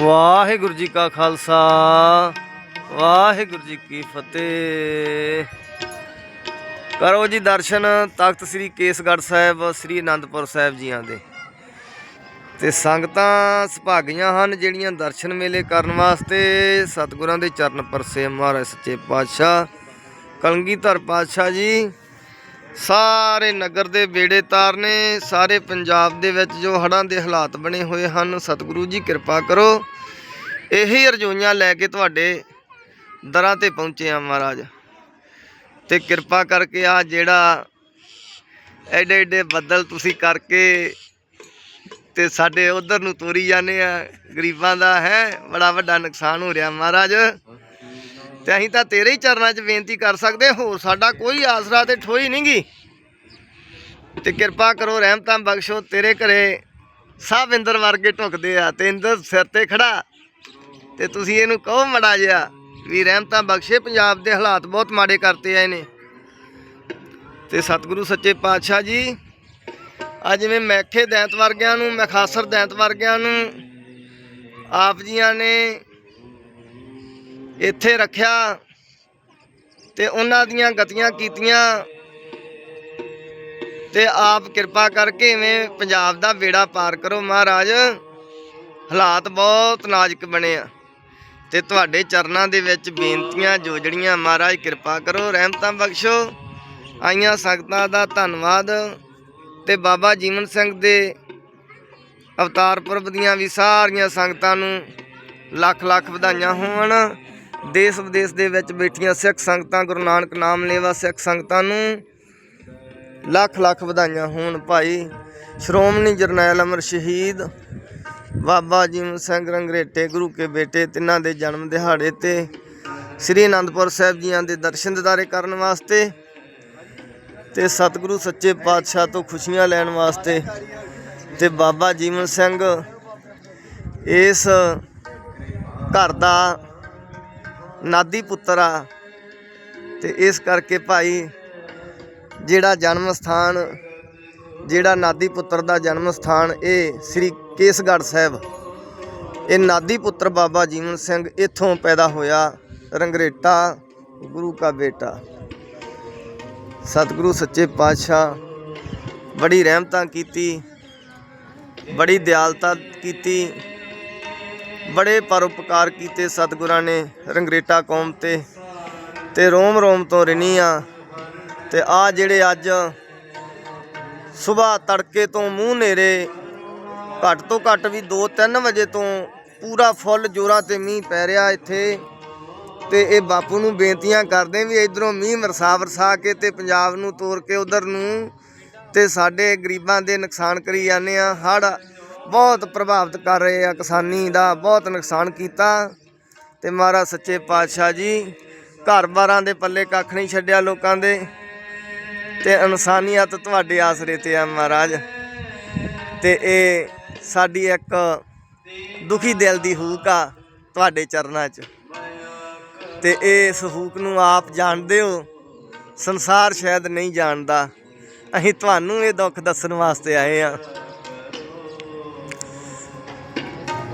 ਵਾਹਿਗੁਰੂ ਜੀ ਕਾ ਖਾਲਸਾ, ਵਾਹਿਗੁਰੂ ਜੀ ਕੀ ਫਤਿਹ। ਕਰੋ ਜੀ ਦਰਸ਼ਨ ਤਖਤ ਸ੍ਰੀ ਕੇਸਗੜ੍ਹ ਸਾਹਿਬ, ਸ੍ਰੀ ਅਨੰਦਪੁਰ ਸਾਹਿਬ ਜੀਆਂ ਦੇ। ਤੇ ਸੰਗਤਾਂ ਸੁਭਾਗੀਆਂ ਹਨ ਜਿਹੜੀਆਂ ਦਰਸ਼ਨ ਮੇਲੇ ਕਰਨ ਵਾਸਤੇ ਸਤਿਗੁਰਾਂ ਦੇ ਚਰਨ ਪਰਸੇ ਮਹਾਰਾਜ ਸੱਚੇ ਪਾਤਸ਼ਾਹ ਕਲਗੀਧਰ ਪਾਤਸ਼ਾਹ ਜੀ। ਸਾਰੇ ਨਗਰ ਦੇ ਵਿੜੇ ਤਾਰ ਨੇ ਸਾਰੇ ਪੰਜਾਬ ਦੇ ਵਿੱਚ ਜੋ ਹੜ੍ਹਾਂ ਦੇ ਹਾਲਾਤ ਬਣੇ ਹੋਏ ਹਨ, ਸਤਿਗੁਰੂ ਜੀ ਕਿਰਪਾ ਕਰੋ। ਇਹੀ ਅਰਜ਼ੋਈਆਂ ਲੈ ਕੇ ਤੁਹਾਡੇ ਦਰਾਂ ਤੇ ਪਹੁੰਚੇ ਆ ਮਹਾਰਾਜ। ਤੇ ਕਿਰਪਾ ਕਰਕੇ ਆ ਜਿਹੜਾ ਐਡੇ ਐਡੇ ਬੱਦਲ ਤੁਸੀਂ ਕਰਕੇ ਤੇ ਸਾਡੇ ਉਧਰ ਨੂੰ ਤੋਰੀ ਜਾਂਦੇ ਆ, ਗਰੀਬਾਂ ਦਾ ਹੈ, ਬੜਾ ਵੱਡਾ ਨੁਕਸਾਨ ਹੋ ਰਿਹਾ ਮਹਾਰਾਜ। ਤੇ ਅਸੀਂ ਤਾਂ ਤੇਰੇ ਹੀ ਚਰਨਾਂ 'ਚ ਬੇਨਤੀ ਕਰ ਸਕਦੇ ਹੋਰ ਸਾਡਾ ਕੋਈ ਆਸਰਾ ਤੇ ਠੋਈ ਨਹੀਂਗੀ ਤੇ ਕਿਰਪਾ ਕਰੋ, ਰਹਿਮਤਾਂ ਬਖਸ਼ੋ, ਤੇਰੇ ਘਰੇ ਸਭ ਇੰਦਰ ਵਰਗੇ ਢੁਕਦੇ ਆ ਤੇ ਇੰਦਰ ਸਿਰ ਤੇ ਖੜਾ। ਤੇ ਤੁਸੀਂ ਇਹਨੂੰ ਕਹੋ ਮੜਾ ਜਿਆ ਵੀ ਰਹਿਮਤਾਂ ਬਖਸ਼ੇ, ਪੰਜਾਬ ਦੇ ਹਾਲਾਤ ਬਹੁਤ ਮਾੜੇ ਕਰਤੇ ਆਏ ਨੇ ਤੇ ਸਤਿਗੁਰੂ ਸੱਚੇ ਪਾਤਸ਼ਾਹ ਜੀ, ਆ ਜਿਵੇਂ ਮੈਖੇ ਦੈਂਤ ਵਰਗਿਆਂ ਨੂੰ, ਮਖਾਸਰ ਦੈਂਤ ਵਰਗਿਆਂ ਨੂੰ, ਆਪ ਜੀਆਂ ਨੇ ਇੱਥੇ ਰੱਖਿਆ ਤੇ ਉਹਨਾਂ ਦੀਆਂ ਗਤੀਆਂ ਕੀਤੀਆਂ ਤੇ ਆਪ ਕਿਰਪਾ ਕਰਕੇ ਇਵੇਂ ਪੰਜਾਬ ਦਾ ਬੇੜਾ ਪਾਰ ਕਰੋ ਮਹਾਰਾਜ। ਹਾਲਾਤ ਬਹੁਤ ਨਾਜ਼ੁਕ ਬਣੇ ਆ ਤੇ ਤੁਹਾਡੇ ਚਰਨਾਂ ਦੇ ਵਿੱਚ ਬੇਨਤੀਆਂ ਜੋਜੜੀਆਂ ਮਹਾਰਾਜ ਕਿਰਪਾ ਕਰੋ, ਰਹਿਮਤਾਂ ਬਖਸ਼ੋ। ਆਈਆਂ ਸੰਗਤਾਂ ਦਾ ਧੰਨਵਾਦ ਤੇ ਬਾਬਾ ਜੀਵਨ ਸਿੰਘ ਦੇ ਅਵਤਾਰ ਪੁਰਬ ਦੀਆਂ ਵੀ ਸਾਰੀਆਂ ਸੰਗਤਾਂ ਨੂੰ ਲੱਖ ਲੱਖ ਵਧਾਈਆਂ ਹੋਣ। ਦੇਸ਼ ਵਿਦੇਸ਼ ਦੇ ਵਿੱਚ ਬੈਠੀਆਂ ਸਿੱਖ ਸੰਗਤਾਂ, ਗੁਰੂ ਨਾਨਕ ਨਾਮ ਲੇਵਾ ਸਿੱਖ ਸੰਗਤਾਂ ਨੂੰ ਲੱਖ ਲੱਖ ਵਧਾਈਆਂ ਹੋਣ ਭਾਈ। ਸ਼੍ਰੋਮਣੀ ਜਰਨੈਲ ਅਮਰ ਸ਼ਹੀਦ, ਬਾਬਾ ਜੀਵਨ ਸਿੰਘ ਰੰਗਰੇਟੇ, ਗੁਰੂ ਕੇ ਬੇਟੇ, ਤਿੰਨਾਂ ਦੇ ਜਨਮ ਦਿਹਾੜੇ ਤੇ ਸ੍ਰੀ ਅਨੰਦਪੁਰ ਸਾਹਿਬ ਜੀਆਂ ਦੇ ਦਰਸ਼ਨ ਦਿਦਾਰੇ ਕਰਨ ਵਾਸਤੇ ਤੇ ਸਤਿਗੁਰੂ ਸੱਚੇ ਪਾਤਸ਼ਾਹ ਤੋਂ ਖੁਸ਼ੀਆਂ ਲੈਣ ਵਾਸਤੇ ਤੇ ਬਾਬਾ ਜੀਵਨ ਸਿੰਘ ਇਸ ਘਰ ਦਾ ਨਾਦੀ ਪੁੱਤਰ ਆ। ਤੇ ਇਸ ਕਰਕੇ ਭਾਈ ਜਿਹੜਾ ਜਨਮ ਸਥਾਨ, ਜਿਹੜਾ ਨਾਦੀ ਪੁੱਤਰ ਦਾ ਜਨਮ ਸਥਾਨ, ਇਹ ਸ੍ਰੀ ਕੇਸਗੜ੍ਹ ਸਾਹਿਬ। ਇਹ ਨਾਦੀ ਪੁੱਤਰ ਬਾਬਾ ਜੀਵਨ ਸਿੰਘ ਇੱਥੋਂ ਪੈਦਾ ਹੋਇਆ, ਰੰਗਰੇਟਾ, ਗੁਰੂ ਕਾ ਬੇਟਾ। ਸਤਿਗੁਰੂ, ਸੱਚੇ ਪਾਤਸ਼ਾਹ, ਬੜੀ ਰਹਿਮਤਾਂ ਕੀਤੀ, ਬੜੀ ਦਿਆਲਤਾ ਕੀਤੀ। ਬੜੇ ਪਰਉਪਕਾਰ ਕੀਤੇ ਸਤਿਗੁਰਾਂ ਨੇ ਰੰਗਰੇਟਾ ਕੌਮ ਤੇ ਤੇ ਰੋਮ ਰੋਮ ਤੋਂ ਰਿਣੀ ਆ ਤੇ ਆ ਜਿਹੜੇ ਅੱਜ ਸਵੇਰ ਤੜਕੇ ਤੋਂ ਮੂੰਹ ਨੇਰੇ, ਘੱਟ ਤੋਂ ਘੱਟ ਵੀ 2-3 ਵਜੇ ਤੋਂ ਪੂਰਾ ਫੁੱਲ ਜੋਰਾਂ ਤੇ ਮੀਂਹ ਪੈ ਰਿਹਾ ਇੱਥੇ, ਤੇ ਇਹ ਬਾਪੂ ਨੂੰ ਬੇਨਤੀਆਂ ਕਰਦੇ ਵੀ ਇਧਰੋਂ ਮੀਂਹ ਵਰਸਾ ਵਰਸਾ ਕੇ ਤੇ ਪੰਜਾਬ ਨੂੰ ਤੋਰ ਕੇ ਉਧਰ ਨੂੰ, ਤੇ ਸਾਡੇ ਗਰੀਬਾਂ ਦੇ ਨੁਕਸਾਨ ਕਰੀ ਜਾਂਦੇ ਆ ਹੜ ਬਹੁਤ ਪ੍ਰਭਾਵਿਤ ਕਰ ਰਹੇ ਆ ਕਿਸਾਨੀ ਦਾ, ਬਹੁਤ ਨੁਕਸਾਨ ਕੀਤਾ। ਤੇ ਮਹਾਰਾਜ ਸੱਚੇ ਪਾਤਸ਼ਾਹ ਜੀ ਘਰ-ਬਾਰਾਂ ਦੇ ਪੱਲੇ ਕੱਖ ਨਹੀਂ ਛੱਡਿਆ ਲੋਕਾਂ ਦੇ। ਤੇ ਇਨਸਾਨੀਅਤ ਤੁਹਾਡੇ ਆਸਰੇ ਤੇ ਆ ਮਹਾਰਾਜ। ਤੇ ਇਹ ਸਾਡੀ ਇੱਕ ਦੁਖੀ ਦਿਲ ਦੀ ਹੂਕ ਆ ਤੁਹਾਡੇ ਚਰਨਾਂ 'ਚ। ਤੇ ਇਸ ਹੂਕ ਨੂੰ ਆਪ ਜਾਣਦੇ ਹੋ, ਸੰਸਾਰ ਸ਼ਾਇਦ ਨਹੀਂ ਜਾਣਦਾ। ਅਸੀਂ ਤੁਹਾਨੂੰ ਇਹ ਦੁੱਖ ਦੱਸਣ ਵਾਸਤੇ ਆਏ ਆ।